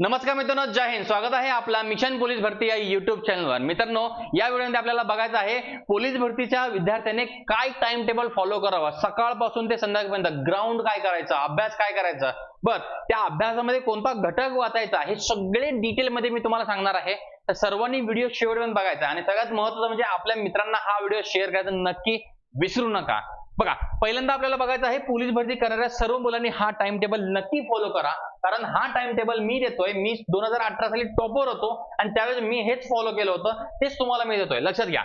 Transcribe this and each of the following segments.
नमस्कार मित्रांनो जय हिंद. स्वागत आहे आपला मिशन पोलीस भरती या युट्यूब चॅनलवर मित्रांनो या व्हिडिओमध्ये आपल्याला बघायचं आहे पोलीस भरतीच्या विद्यार्थ्याने काय टाइम टेबल फॉलो करावा? सकाळपासून ते संध्याकाळपर्यंत ग्राउंड काय करायचं? अभ्यास काय करायचा? बर त्या अभ्यासामध्ये कोणता घटक वाचायचा हे सगळे डिटेलमध्ये मी तुम्हाला सांगणार आहे. तर सर्वांनी व्हिडिओ शेवटपर्यंत बघायचा. आणि सगळ्यात महत्वाचं म्हणजे आपल्या मित्रांना हा व्हिडिओ शेअर करायचा नक्की विसरू नका. बघा पहिल्यांदा आपल्याला बघायचं आहे पोलीस भरती करणाऱ्या सर्व मुलांनी हा टाइम टेबल नक्की फॉलो करा. कारण हा टाइम टेबल मी देतोय मी दोन हजार अठरा साली टॉपवर होतो आणि त्यावेळेस मी हेच फॉलो केलं होतं तेच तुम्हाला मी देतोय. लक्षात घ्या.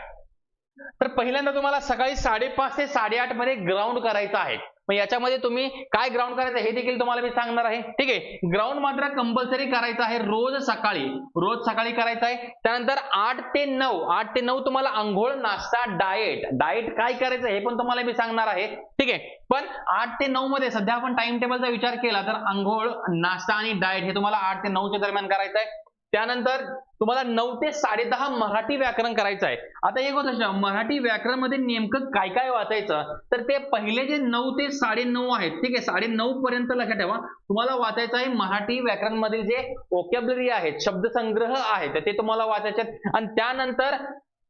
तर पहिल्यांदा तुम्हाला सकाळी साडेपाच ते साडेआठमध्ये ग्राउंड करायचं आहे. मग याच्यामध्ये तुम्ही काय ग्राउंड करायचं हे देखील तुम्हाला मी सांगणार आहे. ठीक आहे? ग्राउंड मात्र कंपल्सरी करायचं आहे रोज सकाळी. रोज सकाळी करायचं आहे. त्यानंतर आठ ते नऊ. आठ ते नऊ तुम्हाला आंघोळ नाश्ता डाएट डाएट काय करायचं हे पण तुम्हाला मी सांगणार आहे. ठीक आहे? पण आठ ते नऊ मध्ये सध्या आपण टाइम टेबलचा विचार केला तर आंघोळ नाश्ता आणि डाएट हे तुम्हाला आठ ते नऊच्या दरम्यान करायचं आहे. त्यानंतर तुम्हाला नऊ ते साडेदहा मराठी व्याकरण करायचं आहे. आता एक गोष्ट मराठी व्याकरणमध्ये नेमकं काय काय वाचायचं? तर ते पहिले जे नऊ ते साडे नऊ आहेत ठीक आहे साडे नऊ पर्यंत लक्षात ठेवा. तुम्हाला वाचायचं आहे मराठी व्याकरण मधील जे ओकॅबलरी आहेत शब्दसंग्रह आहेत ते तुम्हाला वाचायचे आणि त्यानंतर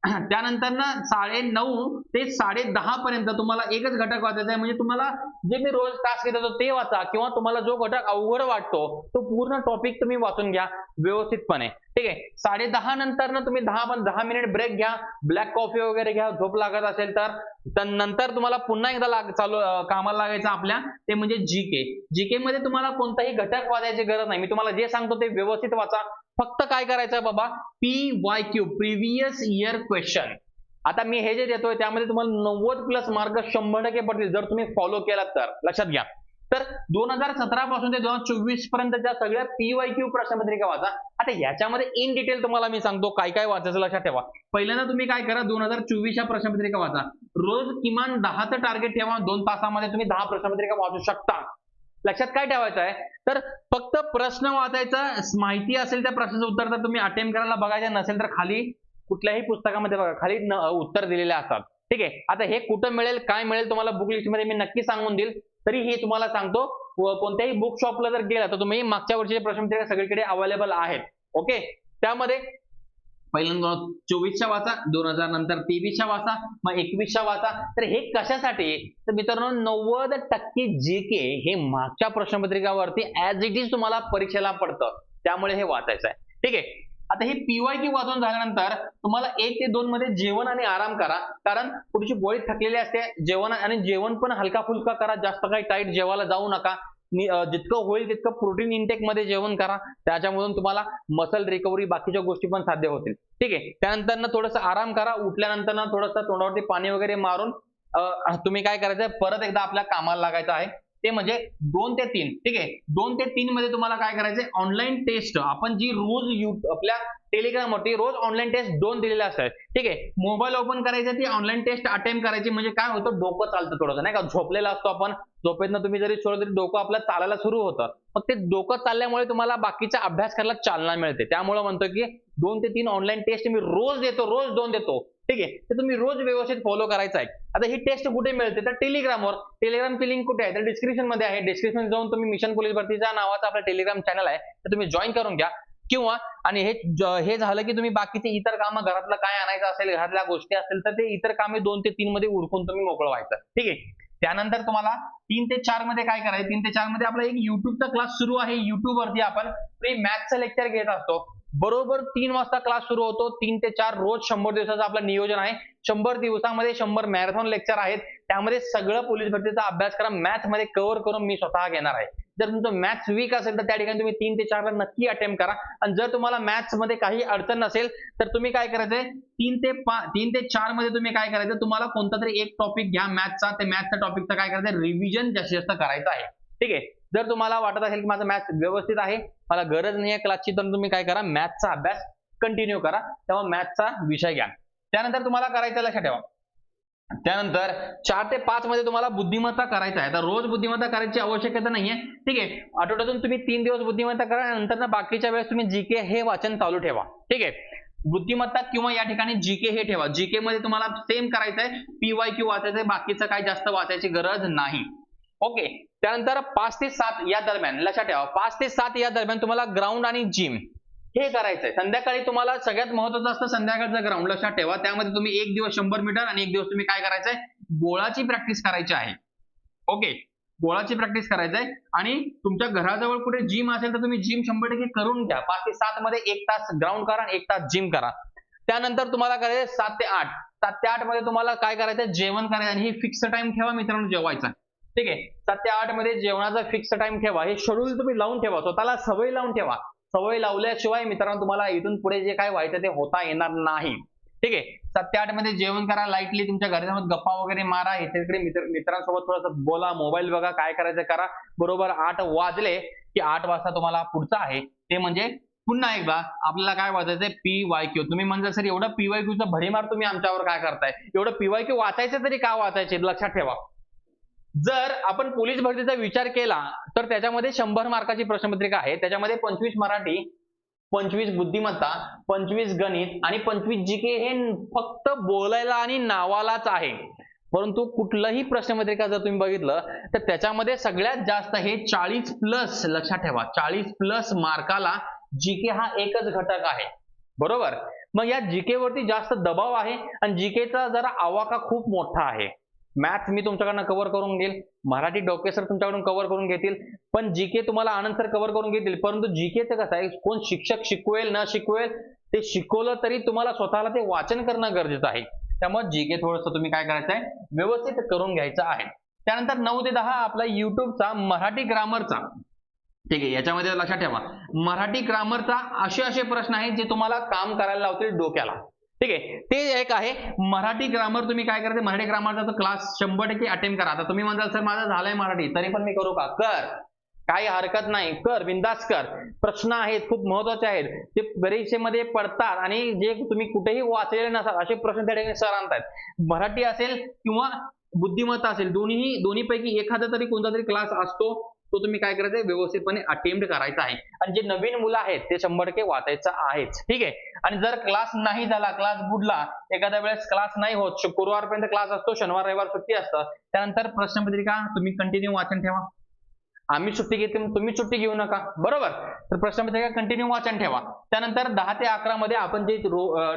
त्यानंतर ना साडे नऊ ते साडे दहा पर्यंत तुम्हाला एकच घटक वाचायचा आहे. म्हणजे तुम्हाला जे मी रोज तास घेत होतो ते वाचा किंवा तुम्हाला जो घटक अवघड वाटतो तो पूर्ण टॉपिक तुम्ही वाचून घ्या व्यवस्थितपणे. ठीक आहे. साडे दहा नंतर ना तुम्ही दहा पण दहा मिनिट ब्रेक घ्या. ब्लॅक कॉफी वगैरे घ्या झोप लागत असेल तर. नंतर तुम्हाला पुन्हा एकदा लाग चालू कामाला लागायचं आपल्या ते म्हणजे जी के जी के मध्ये तुम्हाला कोणताही घटक वाचायची गरज नाही. मी तुम्हाला जे सांगतो ते व्यवस्थित वाचा. फक्त काय करायचं बाबा? P Y Q previous year question आता मी हे जे देतोय त्यामध्ये तुम्हाला नव्वद प्लस मार्क शंभर टक्के पडतील. जर तुम्ही फॉलो केलात तर. लक्षात घ्या. तर दोन हजार सतरा पासून ते दोन हजार चोवीस पर्यंतच्या सगळ्या पी प्रश्नपत्रिका वाचा. आता याच्यामध्ये इन डिटेल तुम्हाला मी सांगतो काय काय वाचायचं लक्षात ठेवा. पहिल्यांदा तुम्ही काय करा दोन हजार चोवीसच्या प्रश्नपत्रिका वाचा. रोज किमान दहाचं टार्गेट ठेवा दोन तासामध्ये तुम्ही दहा प्रश्नपत्रिका वाचू शकता. लक्षात काय ठेवायचं आहे? तर फक्त प्रश्न वाचायचा माहिती असेल त्या प्रश्नाचं उत्तर तर तुम्ही अटेम्प्ट करायला बघायचं नसेल तर खाली कुठल्याही पुस्तकामध्ये बघा खाली उत्तर दिलेले असतात. ठीक आहे? आता हे कुठं मिळेल काय मिळेल तुम्हाला बुक लिस्टमध्ये मी नक्की सांगून देईल. तरी हे तुम्हाला सांगतो कोणत्याही बुक शॉपला जर गेला तर तुम्ही मागच्या वर्षीचे प्रश्नपत्रिका सगळीकडे अवेलेबल आहेत. ओके त्यामध्ये पहिल्यांदा चोवीसच्या वाचा दोन हजार नंतर तेवीसच्या वाचा मग एकवीसच्या वाचा. तर हे कशासाठी? तर मित्रांनो नव्वद टक्के जी के हे मागच्या प्रश्नपत्रिकावरती ऍज इट इज तुम्हाला परीक्षेला पडतं. त्यामुळे हे वाचायचं आहे ठीक आहे? आता हे पीवाय वाचून झाल्यानंतर तुम्हाला एक ते दोन मध्ये जेवण आणि आराम करा. कारण पुढची गोळी थकलेली असते. जेवण आणि जेवण पण हलका फुलका करा. जास्त काही टाईट जेवायला जाऊ नका. जितकं होईल तितकं प्रोटीन इंटेकमध्ये जेवण करा. त्याच्यामधून तुम्हाला मसल रिकव्हरी बाकीच्या गोष्टी पण साध्य होतील. ठीक आहे? त्यानंतर ना थोडंसं आराम करा. उठल्यानंतर ना थोडंसं तोंडावरती पाणी वगैरे मारून अं, तुम्ही काय करायचं? परत एकदा आपल्या कामाला लागायचं आहे. ते म्हणजे दोन ते तीन ठीक आहे? दोन ते तीन मध्ये तुम्हाला काय करायचंय? ऑनलाईन टेस्ट आपण जी रोज यू आपल्या टेलिग्रामवरती रोज ऑनलाईन टेस्ट दोन दिलेल्या असतात. ठीक आहे? मोबाईल ओपन करायचं ती ऑनलाईन टेस्ट अटेम्प्ट करायची म्हणजे काय होतं? डोकं चालतं थोडंसं नाही का? झोपलेला असतो आपण. झोपेतनं तुम्ही जरी सोडलं तरी डोकं आपलं चालायला सुरू होतं. मग ते डोकं चालल्यामुळे तुम्हाला बाकीचा अभ्यास करायला चालना मिळते. त्यामुळे म्हणतो की दोन ते तीन ऑनलाईन टेस्ट मी रोज देतो रोज दोन देतो. ठीक आहे? ते तुम्ही रोज व्यवस्थित फॉलो करायचं आहे. आता ही टेस्ट कुठे मिळते? तर टेलिग्रामवर टेलिग्रामची लिंक कुठे आहे? तर डिस्क्रिप्शनमध्ये आहे. डिस्क्रिप्शन जाऊन तुम्ही मिशन पोलीस भरतीच्या नावाचा आपला टेलिग्राम चॅनल आहे. तर तुम्ही जॉईन करून घ्या. किंवा आणि हे हे झालं की तुम्ही बाकीचे इतर कामं घरातलं काय आणायचं असेल घरातल्या गोष्टी असेल तर ते इतर कामे दोन ते तीन मध्ये उरकून तुम्ही मोकळं व्हायचं ठीक आहे? त्यानंतर तुम्हाला तीन ते चारमध्ये काय करायचं? तीन ते चारमध्ये आपला एक युट्यूबचा क्लास सुरू आहे. युट्यूबवरती आपण फ्री मॅथचं लेक्चर घेत असतो. बरोबर तीन वाजता क्लास सुरू होतो. तीन ते चार रोज शंभर दिवसाचं आपलं नियोजन आहे. शंभर दिवसामध्ये शंभर मॅरेथॉन लेक्चर आहेत. त्यामध्ये सगळं पोलीस भरतीचा अभ्यास करा. मॅथमध्ये कव्हर करून मी स्वतः घेणार आहे. जर तुमचं मॅथ्स वीक असेल तर त्या ठिकाणी तुम्ही तीन ते चारला नक्की अटेम्प्ट करा. आणि जर तुम्हाला मॅथ्समध्ये काही अडचण नसेल तर तुम्ही काय करायचंय? तीन ते पा तीन ते चारमध्ये तुम्ही काय करायचं तुम्हाला कोणता तरी एक टॉपिक घ्या. मॅथ्सचा ते मॅथ्सच्या टॉपिकचा काय करायचं रिव्हिजन जास्तीत जास्त करायचं आहे. ठीक आहे? जर तुम्हाला वाटत असेल की माझं मॅथ्स व्यवस्थित आहे मला गरज नाही आहे क्लासची तर तुम्ही काय करा मॅथ्सचा अभ्यास कंटिन्यू करा तेव्हा मॅथ्सचा विषय घ्या. त्यानंतर तुम्हाला करायचं लक्षात ठेवा. त्यानंतर चार ते पाच मध्ये तुम्हाला बुद्धिमत्ता करायचं आहे. तर रोज बुद्धिमत्ता करायची आवश्यकता नाहीये. ठीक आहे आठवड्यातून तुम्ही तीन दिवस बुद्धिमत्ता करा नंतर बाकीच्या वेळेस तुम्ही जीके हे वाचन चालू ठेवा. ठीक आहे बुद्धिमत्ता किंवा या ठिकाणी जीके हे ठेवा. जीके मध्ये तुम्हाला सेम करायचं आहे पीवाय क्यू वाचायचं आहे बाकीचं काही जास्त वाचायची गरज नाही. ओके त्यानंतर पाच ते सात या दरम्यान लक्षात ठेवा पाच ते सात या दरम्यान तुम्हाला ग्राउंड आणि जिम हे करायचंय. संध्याकाळी तुम्हाला सगळ्यात महत्वाचं असतं संध्याकाळचं ग्राउंड लक्षात ठेवा. त्यामध्ये तुम्ही एक दिवस शंभर मीटर आणि एक दिवस तुम्ही काय करायचंय? गोळाची प्रॅक्टिस करायची आहे. ओके गोळाची प्रॅक्टिस करायचंय. आणि तुमच्या घराजवळ कुठे जिम असेल तर तुम्ही जिम शंभर टक्के करून घ्या. पाच ते सात मध्ये एक तास ग्राउंड करा आणि एक तास जिम करा. त्यानंतर तुम्हाला करायचं सात ते आठ. सात ते आठमध्ये तुम्हाला काय करायचं जेवण करायचं आणि ही फिक्स टाइम ठेवा मित्रांनो जेवायचा. ठीक आहे? सात ते आठमध्ये जेवणाचा फिक्स टाइम ठेवा. हे शेड्यूल तुम्ही लावून ठेवा. स्वतःला सवय लावून ठेवा. सवय लावल्याशिवाय मित्रांनो तुम्हाला इथून पुढे जे काय व्हायचं ते होता येणार नाही. ठीक आहे? सात ते आठमध्ये जेवण करा लाईटली तुमच्या घरासोबत गप्पा वगैरे मारा. इथे मित्र मित्रांसोबत थोडंसं बोला. मोबाईल बघा. काय करायचं करा. बरोबर आठ वाजले की आठ वाजता तुम्हाला पुढचं आहे. ते म्हणजे पुन्हा एकदा आपल्याला काय वाचायचंय? पी वाय क्यू तुम्ही म्हणजे सर एवढं पी वाय क्यूचा भडीमार तुम्ही आमच्यावर काय करताय? एवढं पी वाय क्यू वाचायचं तरी का वाचायचे? लक्षात ठेवा. जर आपण पोलीस भरतीचा विचार केला तर त्याच्यामध्ये शंभर मार्काची प्रश्नपत्रिका आहे. त्याच्यामध्ये पंचवीस मराठी पंचवीस बुद्धिमत्ता पंचवीस गणित आणि पंचवीस जी के हे फक्त बोलायला आणि नावालाच आहे. परंतु कुठलंही प्रश्नपत्रिका जर तुम्ही बघितलं तर त्याच्यामध्ये सगळ्यात जास्त हे चाळीस प्लस लक्षात ठेवा चाळीस प्लस मार्काला जीके हा एकच घटक आहे. बरोबर? मग या जीके वरती जास्त दबाव आहे आणि जीकेचा जरा आवाका खूप मोठा आहे. मॅथ्स मी तुमच्याकडनं कव्हर करून घेईल. मराठी डोके सर तुमच्याकडून कव्हर करून घेतील. पण जीके तुम्हाला आनंद सर कव्हर करून घेतील. परंतु जीकेचं कसं आहे? कोण शिक्षक शिकवेल न शिकवेल ते शिकवलं तरी तुम्हाला स्वतःला ते वाचन करणं गरजेचं आहे. त्यामुळे जीके थोडंसं तुम्ही काय करायचं आहे? व्यवस्थित करून घ्यायचं आहे. त्यानंतर नऊ ते दहा आपला युट्यूबचा मराठी ग्रामरचा ठीक आहे याच्यामध्ये लक्षात ठेवा. मराठी ग्रामरचा असे असे प्रश्न आहेत जे तुम्हाला काम करायला लावतील डोक्याला. ठीक आहे. ते एक आहे मराठी ग्रामर तुम्ही काय करते? मराठी ग्रामरचा क्लास शंभर टक्के अटेम्प्ट करा. आता तुम्ही म्हणाल सर माझं झालंय मराठी. तरी पण मी करू का? कर. काही हरकत नाही. कर बिंदास कर. प्रश्न आहेत खूप महत्त्वाचे आहेत. ते परीक्षेमध्ये पडतात आणि जे तुम्ही कुठेही वाचलेले नसाल असे प्रश्न त्या ठिकाणी सर आणतात मराठी असेल किंवा बुद्धिमत्ता असेल दोन्ही दोन्हीपैकी एखादा तरी कोणता तरी क्लास असतो. तो तुम्ही काय करायचं व्यवस्थितपणे अटेम्प्ट करायचा आहे. आणि जे नवीन मुलं आहेत ते शंभर टक्के वाचायचं आहेच. ठीक आहे? आणि जर क्लास नाही झाला क्लास बुडला एखाद्या वेळेस क्लास नाही होत शुक्रवारपर्यंत क्लास असतो शनिवार रविवार सुट्टी असतं त्यानंतर प्रश्नपत्रिका तुम्ही कंटिन्यू वाचन ठेवा. आम्ही सुट्टी घेते तुम्ही सुट्टी घेऊ नका. बरोबर? तर प्रश्नपत्रिका कंटिन्यू वाचन ठेवा. त्यानंतर दहा ते अकरा मध्ये आपण जे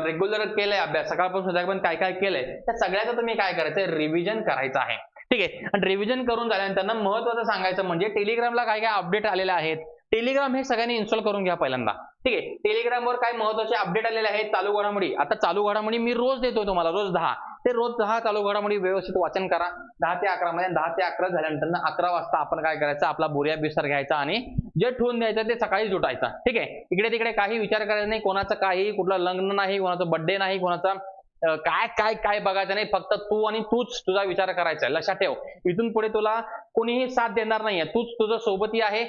रेग्युलर केलंय अभ्यास सकाळपासून संध्याकाळपर्यंत काय काय केलंय त्या सगळ्याचं तुम्ही काय करायचं रिव्हिजन करायचं आहे. ठीक आहे. आणि रिव्हिजन करून झाल्यानंतर महत्वाचं सांगायचं म्हणजे टेलिग्रामला काय काय अपडेट आलेले आहेत. टेलिग्राम हे सगळ्यांनी इन्स्टॉल करून घ्या पहिल्यांदा. ठीक आहे. टेलिग्रामवर काय महत्त्वाचे अपडेट आलेले आहेत चालू घडामोडी. आता चालू घडामोडी मी रोज देतोय तुम्हाला रोज दहा. ते रोज दहा चालू घडामोडी व्यवस्थित वाचन करा. दहा ते अकरा मध्ये दहा ते अकरा झाल्यानंतर अकरा वाजता आपण काय करायचं? आपला बोर्या बिस्तर घ्यायचा आणि जे ठेवून द्यायचं ते सकाळी जुटायचं. ठीक आहे. इकडे तिकडे काही विचार करायचा नाही. कोणाचं काही कुठलं लग्न नाही कोणाचं बड्डे नाही कोणाचा काय काय काय बघायचं नाही. फक्त तू आणि तूच तुझा विचार करायचा आहे. लक्षात ठेव. इथून पुढे तुला कोणीही साथ देणार नाहीये. तूच तुझं सोबती आहे.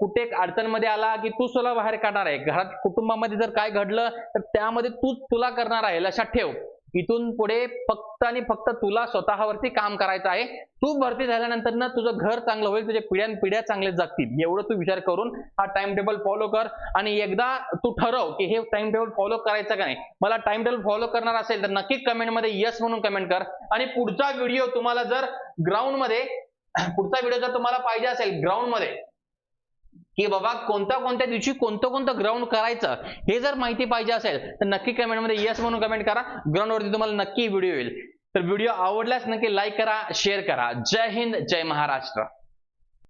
कुठे अडचणमध्ये आला की तूच तुला बाहेर काढणार आहे. घरात कुटुंबामध्ये जर काय घडलं तर त्यामध्ये तूच तुला करणार आहे. लक्षात ठेव. इथून पुढे फक्त आणि फक्त तुला स्वतःवरती काम करायचं आहे. तू भरती झाल्यानंतर ना तुझं घर चांगलं होईल तुझ्या पिढ्यान पिढ्या चांगले जगतील. एवढं तू विचार करून हा टाइम टेबल फॉलो कर आणि एकदा तू ठरव की हे टाइम टेबल फॉलो करायचं का नाही. मला टाइम टेबल फॉलो करणार असेल तर नक्की कमेंटमध्ये येस यस म्हणून कमेंट कर. आणि पुढचा व्हिडिओ तुम्हाला जर ग्राउंडमध्ये पुढचा व्हिडिओ जर तुम्हाला पाहिजे असेल ग्राउंडमध्ये की बाबा कोणत्या कोणत्या दिवशी कोणतं कोणतं ग्राउंड करायचं हे जर माहिती पाहिजे असेल तर नक्की कमेंटमध्ये येस म्हणून कमेंट करा. ग्राउंडवरती तुम्हाला नक्की व्हिडिओ येईल. तर व्हिडिओ आवडल्यास नक्की लाईक करा शेअर करा. जय हिंद जय महाराष्ट्र.